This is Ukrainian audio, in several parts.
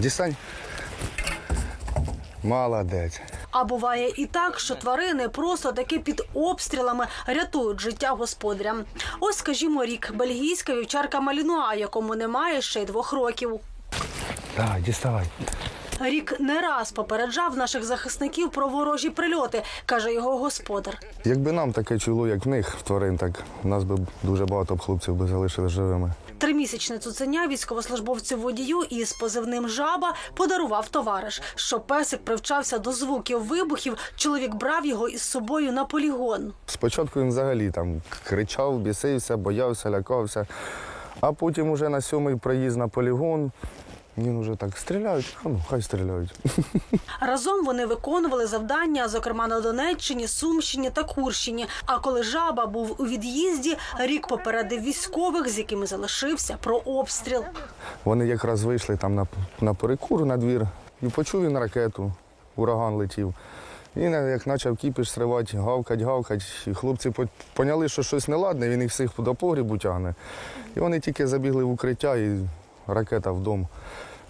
Дістань. Молодець. А буває і так, що тварини просто таки під обстрілами рятують життя господарям. Ось, скажімо, рік бельгійська вівчарка Малінуа, якому немає ще й двох років. Так, діставай. Рік не раз попереджав наших захисників про ворожі прильоти, каже його господар. Якби нам таке чуло, як в них в тварин, так нас би дуже багато б хлопців би залишили живими. Тримісячне цуценя військовослужбовцю водію із позивним жаба подарував товариш. Що песик привчався до звуків вибухів, чоловік брав його із собою на полігон. Спочатку він взагалі там кричав, бісився, боявся, лякався. А потім уже на сьомий проїзд на полігон. Він уже так стріляють, а ну хай стріляють. Разом вони виконували завдання, зокрема на Донеччині, Сумщині та Курщині. А коли жаба був у від'їзді, рік попередив військових, з якими залишився про обстріл. Вони якраз вийшли там на, на перекур на двір і почув він ракету, ураган летів. І як почав кіпіш сривати, гавкать, гавкать. І хлопці поняли, що щось неладне, він їх всіх до погрібу тягне. І вони тільки забігли в укриття і ракета в дом.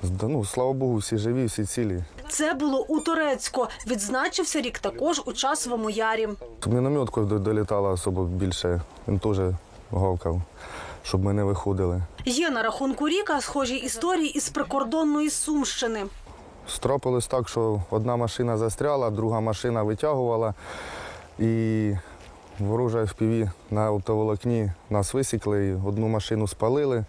З- Ну, слава Богу, всі живі, всі цілі. Це було у Турецьку. Відзначився рік також у часовому ярі. Мінометкою до- долітала особо більше, він теж гавкав, щоб ми не виходили. Є на рахунку ріка схожі історії із прикордонної Сумщини. Стропилось так, що одна машина застряла, друга машина витягувала. І ворожа FPV на оптоволокні нас висікли, одну машину спалили,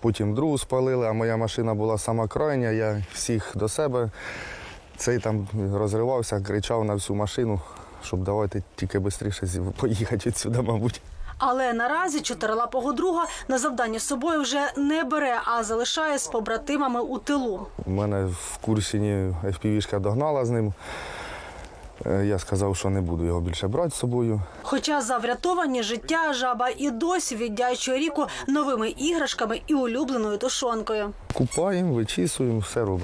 потім другу спалили, а моя машина була сама крайня, я всіх до себе. Цей там розривався, кричав на всю машину, щоб давайте тільки швидше поїхати відсюди, мабуть. Але наразі чотирилапого друга на завдання з собою вже не бере, а залишає з побратимами у тилу. У мене в Курсіні FPV-шка догнала з ним. Е, Я сказав, що не буду його більше брати з собою. Хоча за врятовані життя жаба і досі віддячує ріку новими іграшками і улюбленою тушонкою. Купаємо, вичісуємо, все робимо.